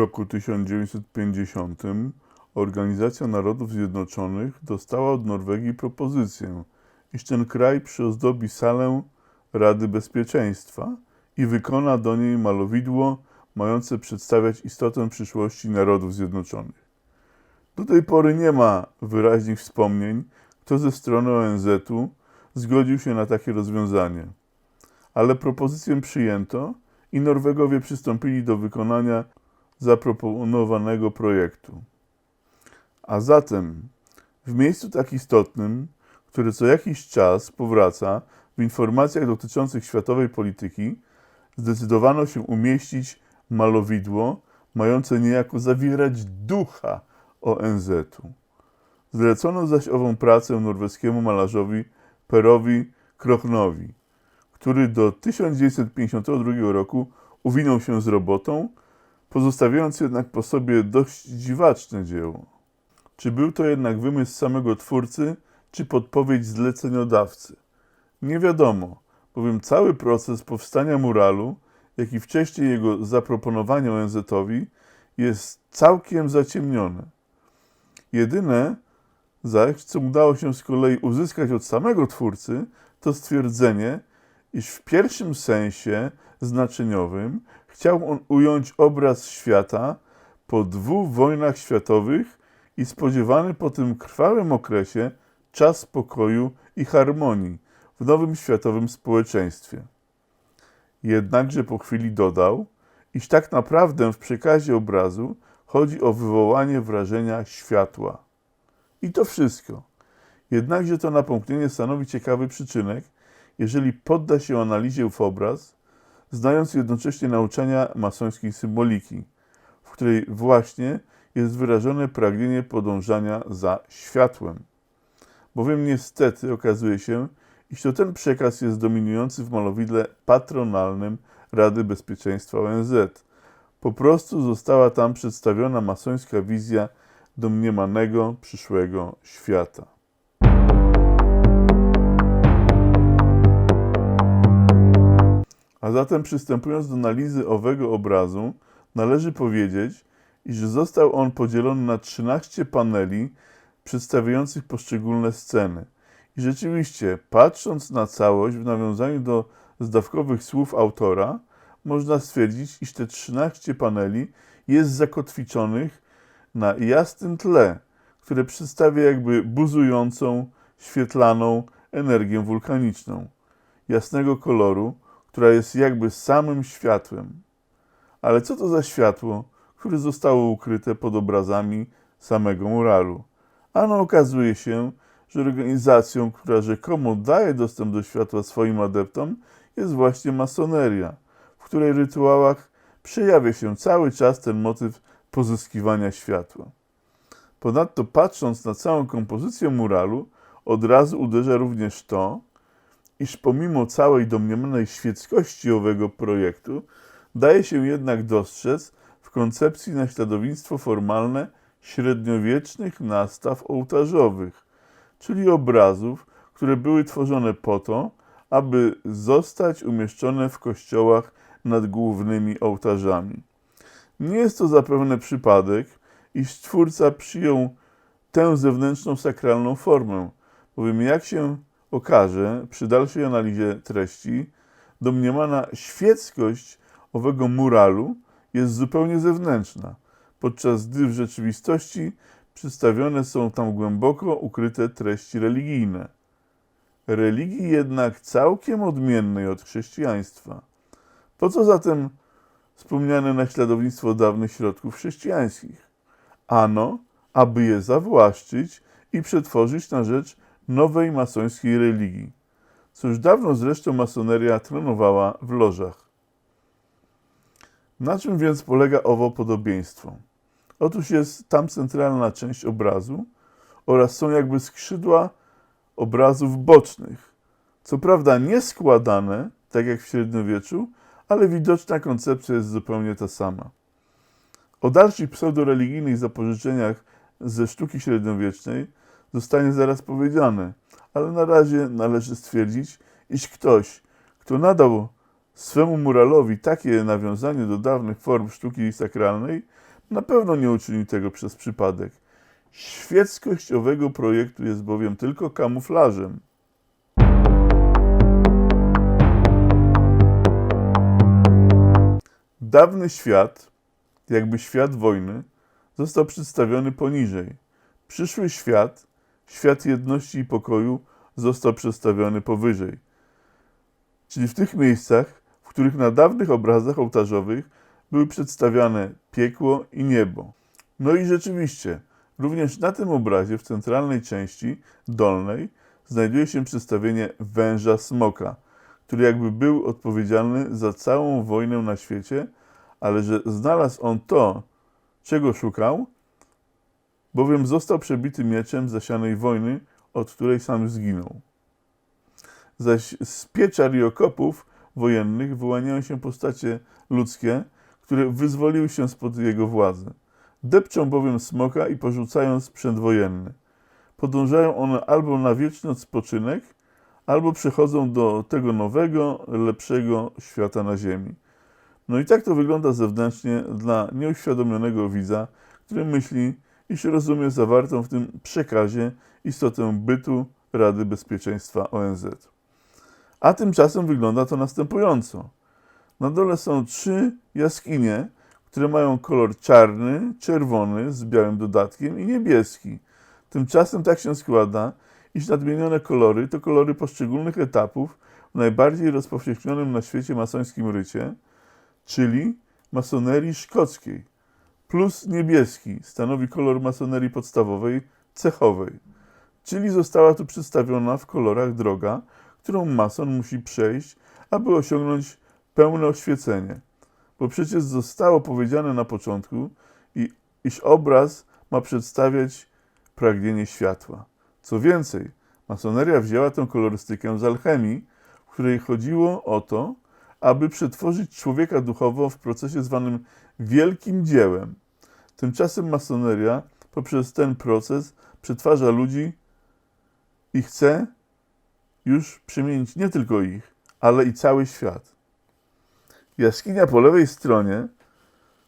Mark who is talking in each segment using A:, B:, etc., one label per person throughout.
A: Roku 1950 Organizacja Narodów Zjednoczonych dostała od Norwegii propozycję, iż ten kraj przyozdobi salę Rady Bezpieczeństwa i wykona do niej malowidło mające przedstawiać istotę przyszłości Narodów Zjednoczonych. Do tej pory nie ma wyraźnych wspomnień, kto ze strony ONZ-u zgodził się na takie rozwiązanie. Ale propozycję przyjęto i Norwegowie przystąpili do wykonania zaproponowanego projektu. A zatem w miejscu tak istotnym, które co jakiś czas powraca w informacjach dotyczących światowej polityki, zdecydowano się umieścić malowidło mające niejako zawierać ducha ONZ-u. Zlecono zaś ową pracę norweskiemu malarzowi Perowi Krochnowi, który do 1952 roku uwinął się z robotą, pozostawiając jednak po sobie dość dziwaczne dzieło. Czy był to jednak wymysł samego twórcy, czy podpowiedź zleceniodawcy? Nie wiadomo, bowiem cały proces powstania muralu, jak i wcześniej jego zaproponowania ONZ-owi, jest całkiem zaciemnione. Jedyne zaś, co udało się z kolei uzyskać od samego twórcy, to stwierdzenie, iż w pierwszym sensie znaczeniowym chciał on ująć obraz świata po dwóch wojnach światowych i spodziewany po tym krwawym okresie czas pokoju i harmonii w nowym światowym społeczeństwie. Jednakże po chwili dodał, iż tak naprawdę w przekazie obrazu chodzi o wywołanie wrażenia światła. I to wszystko. Jednakże to napomknienie stanowi ciekawy przyczynek, jeżeli podda się analizie w obraz, znając jednocześnie nauczania masońskiej symboliki, w której właśnie jest wyrażone pragnienie podążania za światłem. Bowiem niestety okazuje się, iż to ten przekaz jest dominujący w malowidle patronalnym Rady Bezpieczeństwa ONZ. Po prostu została tam przedstawiona masońska wizja domniemanego przyszłego świata. A zatem przystępując do analizy owego obrazu, należy powiedzieć, iż został on podzielony na 13 paneli przedstawiających poszczególne sceny. I rzeczywiście, patrząc na całość w nawiązaniu do zdawkowych słów autora, można stwierdzić, iż te 13 paneli jest zakotwiczonych na jasnym tle, które przedstawia jakby buzującą, świetlaną energię wulkaniczną, jasnego koloru, która jest jakby samym światłem. Ale co to za światło, które zostało ukryte pod obrazami samego muralu? Ano okazuje się, że organizacją, która rzekomo daje dostęp do światła swoim adeptom, jest właśnie masoneria, w której rytuałach przejawia się cały czas ten motyw pozyskiwania światła. Ponadto, patrząc na całą kompozycję muralu, od razu uderza również to, iż pomimo całej domniemanej świeckości owego projektu, daje się jednak dostrzec w koncepcji naśladownictwo formalne średniowiecznych nastaw ołtarzowych, czyli obrazów, które były tworzone po to, aby zostać umieszczone w kościołach nad głównymi ołtarzami. Nie jest to zapewne przypadek, iż Twórca przyjął tę zewnętrzną sakralną formę, bowiem jak się okaże przy dalszej analizie treści, domniemana świeckość owego muralu jest zupełnie zewnętrzna, podczas gdy w rzeczywistości przedstawione są tam głęboko ukryte treści religijne. Religii jednak całkiem odmiennej od chrześcijaństwa. Po co zatem wspomniane naśladownictwo dawnych środków chrześcijańskich? Ano, aby je zawłaszczyć i przetworzyć na rzecz nowej masońskiej religii, co już dawno zresztą masoneria trenowała w lożach. Na czym więc polega owo podobieństwo? Otóż jest tam centralna część obrazu oraz są jakby skrzydła obrazów bocznych. Co prawda nie składane, tak jak w średniowieczu, ale widoczna koncepcja jest zupełnie ta sama. O dalszych pseudoreligijnych zapożyczeniach ze sztuki średniowiecznej zostanie zaraz powiedziane, ale na razie należy stwierdzić, iż ktoś, kto nadał swemu muralowi takie nawiązanie do dawnych form sztuki sakralnej, na pewno nie uczyni tego przez przypadek. Świeckość owego projektu jest bowiem tylko kamuflażem. Dawny świat, jakby świat wojny, został przedstawiony poniżej. Przyszły świat, świat jedności i pokoju, został przedstawiony powyżej. Czyli w tych miejscach, w których na dawnych obrazach ołtarzowych były przedstawiane piekło i niebo. No i rzeczywiście, również na tym obrazie w centralnej części dolnej znajduje się przedstawienie węża smoka, który jakby był odpowiedzialny za całą wojnę na świecie, ale że znalazł on to, czego szukał, bowiem został przebity mieczem zasianej wojny, od której sam zginął. Zaś z pieczar i okopów wojennych wyłaniają się postacie ludzkie, które wyzwoliły się spod jego władzy. Depczą bowiem smoka i porzucają sprzęt wojenny. Podążają one albo na wieczny spoczynek, albo przechodzą do tego nowego, lepszego świata na ziemi. No i tak to wygląda zewnętrznie dla nieuświadomionego widza, który myśli, iż rozumie zawartą w tym przekazie istotę bytu Rady Bezpieczeństwa ONZ. A tymczasem wygląda to następująco. Na dole są trzy jaskinie, które mają kolor czarny, czerwony z białym dodatkiem i niebieski. Tymczasem tak się składa, iż nadmienione kolory to kolory poszczególnych etapów w najbardziej rozpowszechnionym na świecie masońskim rycie, czyli masonerii szkockiej. Plus niebieski stanowi kolor masonerii podstawowej, cechowej. Czyli została tu przedstawiona w kolorach droga, którą mason musi przejść, aby osiągnąć pełne oświecenie. Bo przecież zostało powiedziane na początku, iż obraz ma przedstawiać pragnienie światła. Co więcej, masoneria wzięła tę kolorystykę z alchemii, w której chodziło o to, aby przetworzyć człowieka duchowo w procesie zwanym wielkim dziełem. Tymczasem masoneria poprzez ten proces przetwarza ludzi i chce już przemienić nie tylko ich, ale i cały świat. Jaskinia po lewej stronie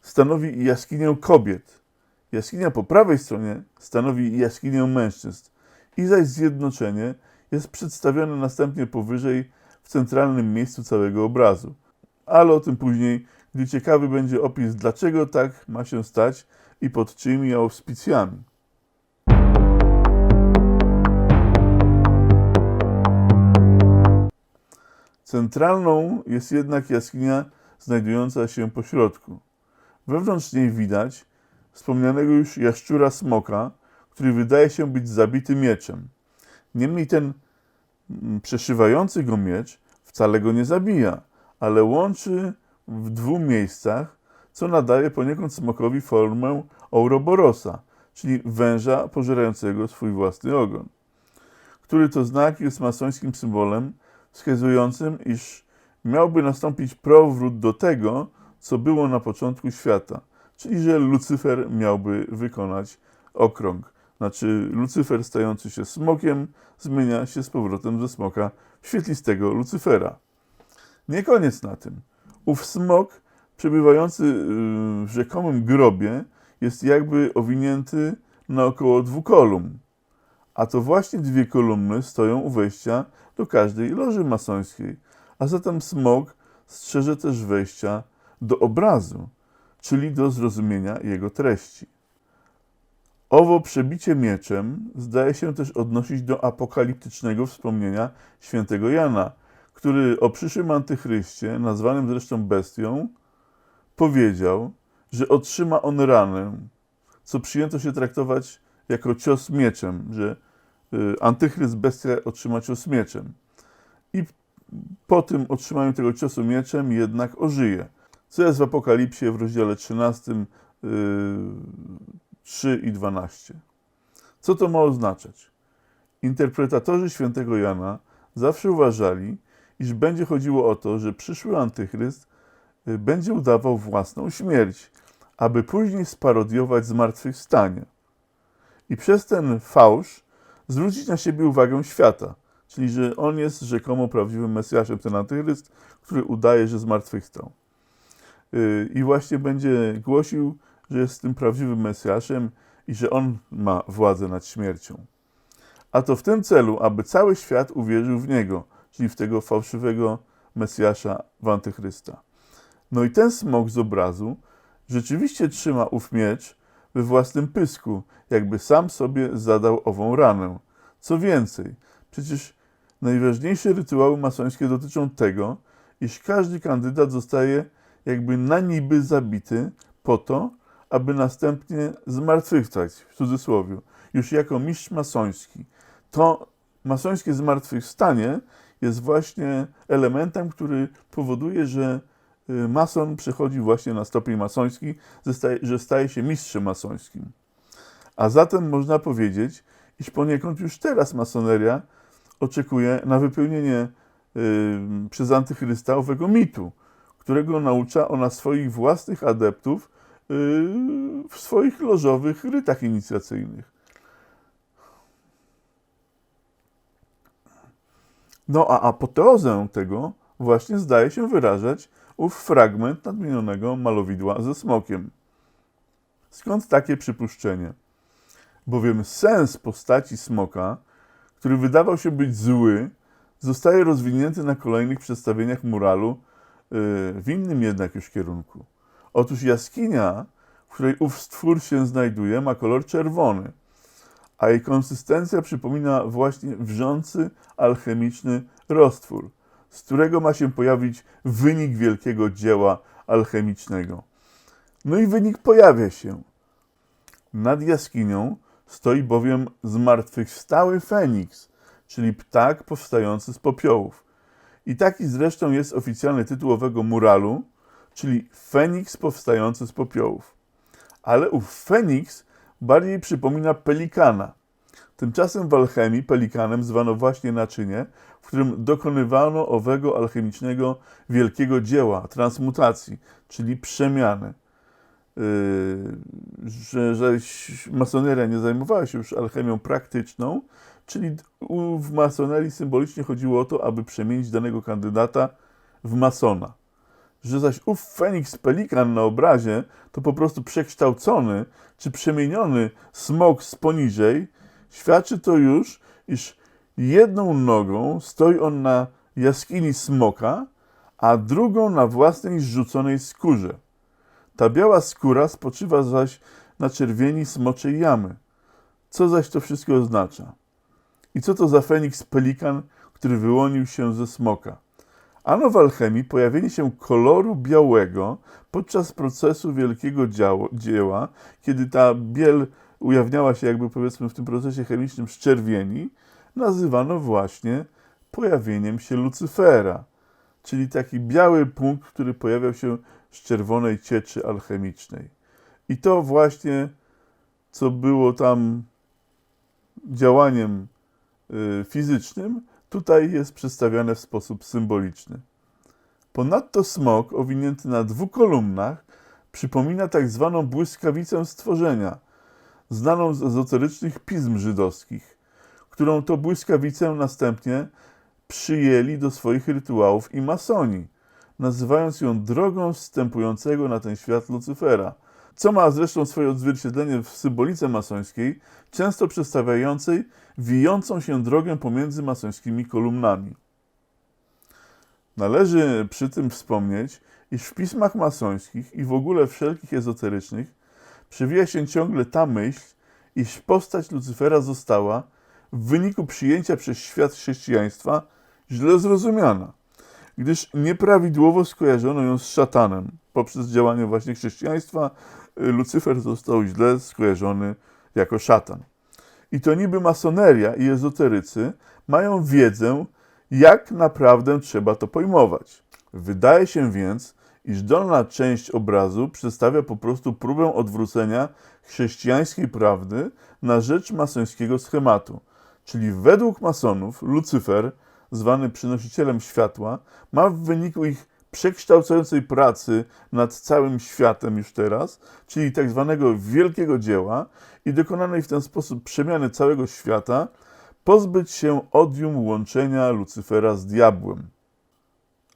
A: stanowi jaskinię kobiet. Jaskinia po prawej stronie stanowi jaskinię mężczyzn. I zaś zjednoczenie jest przedstawione następnie powyżej centralnym miejscu całego obrazu. Ale o tym później, gdy ciekawy będzie opis, dlaczego tak ma się stać i pod czyimi auspicjami. Centralną jest jednak jaskinia znajdująca się po środku. Wewnątrz niej widać wspomnianego już jaszczura smoka, który wydaje się być zabity mieczem. Niemniej ten przeszywający go miecz wcale go nie zabija, ale łączy w dwóch miejscach, co nadaje poniekąd smokowi formę Ouroborosa, czyli węża pożerającego swój własny ogon, który to znak jest masońskim symbolem wskazującym, iż miałby nastąpić powrót do tego, co było na początku świata, czyli że Lucyfer miałby wykonać okrąg. Znaczy, Lucyfer stający się smokiem zmienia się z powrotem ze smoka świetlistego Lucyfera. Nie koniec na tym. Ów smok, przebywający w rzekomym grobie, jest jakby owinięty naokoło dwóch kolumn. A to właśnie dwie kolumny stoją u wejścia do każdej loży masońskiej. A zatem smok strzeże też wejścia do obrazu, czyli do zrozumienia jego treści. Owo przebicie mieczem zdaje się też odnosić do apokaliptycznego wspomnienia świętego Jana, który o przyszłym antychryście, nazwanym zresztą bestią, powiedział, że otrzyma on ranę, co przyjęto się traktować jako cios mieczem, że y, antychryst bestia otrzyma cios mieczem. I po tym otrzymaniu tego ciosu mieczem jednak ożyje. Co jest w Apokalipsie w rozdziale 13, y, 3 i 12. Co to ma oznaczać? Interpretatorzy świętego Jana zawsze uważali, iż będzie chodziło o to, że przyszły antychryst y, będzie udawał własną śmierć, aby później sparodiować zmartwychwstanie. I przez ten fałsz zwrócić na siebie uwagę świata, czyli że on jest rzekomo prawdziwym Mesjaszem, ten antychryst, który udaje, że zmartwychwstał. Yy, I właśnie będzie głosił, że jest tym prawdziwym Mesjaszem i że on ma władzę nad śmiercią. A to w tym celu, aby cały świat uwierzył w niego, czyli w tego fałszywego Mesjasza, w antychrysta. No i ten smok z obrazu rzeczywiście trzyma ów miecz we własnym pysku, jakby sam sobie zadał ową ranę. Co więcej, przecież najważniejsze rytuały masońskie dotyczą tego, iż każdy kandydat zostaje jakby na niby zabity po to, aby następnie zmartwychwstać, w cudzysłowie, już jako mistrz masoński. To masońskie zmartwychwstanie jest właśnie elementem, który powoduje, że y, mason przechodzi właśnie na stopień masoński, że staje się mistrzem masońskim. A zatem można powiedzieć, iż poniekąd już teraz masoneria oczekuje na wypełnienie y, przez antychrysta owego mitu, którego naucza ona swoich własnych adeptów w swoich lożowych rytach inicjacyjnych. No a apoteozę tego właśnie zdaje się wyrażać ów fragment nadmienionego malowidła ze smokiem. Skąd takie przypuszczenie? Bowiem sens postaci smoka, który wydawał się być zły, zostaje rozwinięty na kolejnych przedstawieniach muralu yy, w innym jednak już kierunku. Otóż jaskinia, w której ów stwór się znajduje, ma kolor czerwony, a jej konsystencja przypomina właśnie wrzący, alchemiczny roztwór, z którego ma się pojawić wynik wielkiego dzieła alchemicznego. No i wynik pojawia się. Nad jaskinią stoi bowiem zmartwychwstały Feniks, czyli ptak powstający z popiołów. I taki zresztą jest oficjalny tytuł owego muralu, czyli Feniks powstający z popiołów. Ale ów Feniks bardziej przypomina pelikana. Tymczasem w alchemii pelikanem zwano właśnie naczynie, w którym dokonywano owego alchemicznego wielkiego dzieła, transmutacji, czyli przemiany. Yy, że, że masoneria nie zajmowała się już alchemią praktyczną, czyli w masonerii symbolicznie chodziło o to, aby przemienić danego kandydata w masona że zaś ów Feniks Pelikan na obrazie to po prostu przekształcony czy przemieniony smok z poniżej, świadczy to już, iż jedną nogą stoi on na jaskini smoka, a drugą na własnej zrzuconej skórze. Ta biała skóra spoczywa zaś na czerwieni smoczej jamy. Co zaś to wszystko oznacza? I co to za Feniks Pelikan, który wyłonił się ze smoka? Ano w alchemii pojawienie się koloru białego podczas procesu wielkiego dzieła, kiedy ta biel ujawniała się jakby powiedzmy w tym procesie chemicznym z czerwieni, nazywano właśnie pojawieniem się Lucyfera, czyli taki biały punkt, który pojawiał się z czerwonej cieczy alchemicznej. I to właśnie, co było tam działaniem y, fizycznym, tutaj jest przedstawiane w sposób symboliczny. Ponadto smok, owinięty na dwóch kolumnach, przypomina tak zwaną błyskawicę stworzenia, znaną z ezoterycznych pism żydowskich, którą to błyskawicę następnie przyjęli do swoich rytuałów i masoni, nazywając ją drogą wstępującego na ten świat Lucyfera, co ma zresztą swoje odzwierciedlenie w symbolice masońskiej, często przedstawiającej wijącą się drogę pomiędzy masońskimi kolumnami. Należy przy tym wspomnieć, iż w pismach masońskich i w ogóle wszelkich ezoterycznych przewija się ciągle ta myśl, iż postać Lucyfera została w wyniku przyjęcia przez świat chrześcijaństwa źle zrozumiana, gdyż nieprawidłowo skojarzono ją z szatanem. Poprzez działanie właśnie chrześcijaństwa Lucyfer został źle skojarzony jako szatan. I to niby masoneria i ezoterycy mają wiedzę, jak naprawdę trzeba to pojmować. Wydaje się więc, iż dolna część obrazu przedstawia po prostu próbę odwrócenia chrześcijańskiej prawdy na rzecz masońskiego schematu. Czyli według masonów Lucyfer, zwany przynosicielem światła, ma w wyniku ich przekształcającej pracy nad całym światem już teraz, czyli tak zwanego wielkiego dzieła i dokonanej w ten sposób przemiany całego świata, pozbyć się odium łączenia Lucyfera z diabłem.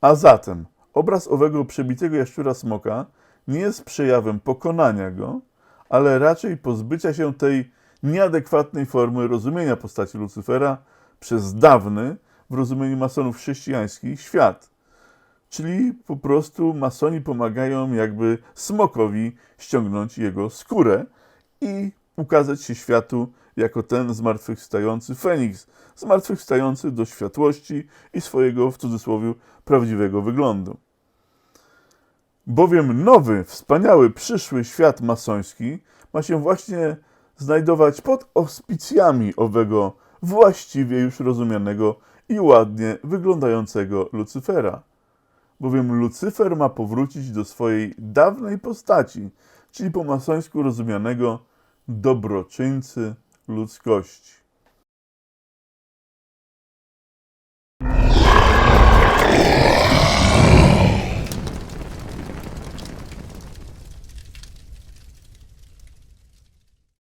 A: A zatem obraz owego przebitego jaszczura smoka nie jest przejawem pokonania go, ale raczej pozbycia się tej nieadekwatnej formy rozumienia postaci Lucyfera przez dawny, w rozumieniu masonów chrześcijańskich, świat. Czyli po prostu masoni pomagają jakby smokowi ściągnąć jego skórę i ukazać się światu jako ten zmartwychwstający Feniks, zmartwychwstający do światłości i swojego, w cudzysłowie, prawdziwego wyglądu. Bowiem nowy, wspaniały, przyszły świat masoński ma się właśnie znajdować pod auspicjami owego właściwie już rozumianego i ładnie wyglądającego Lucyfera. Bowiem Lucyfer ma powrócić do swojej dawnej postaci, czyli po masońsku rozumianego dobroczyńcy ludzkości.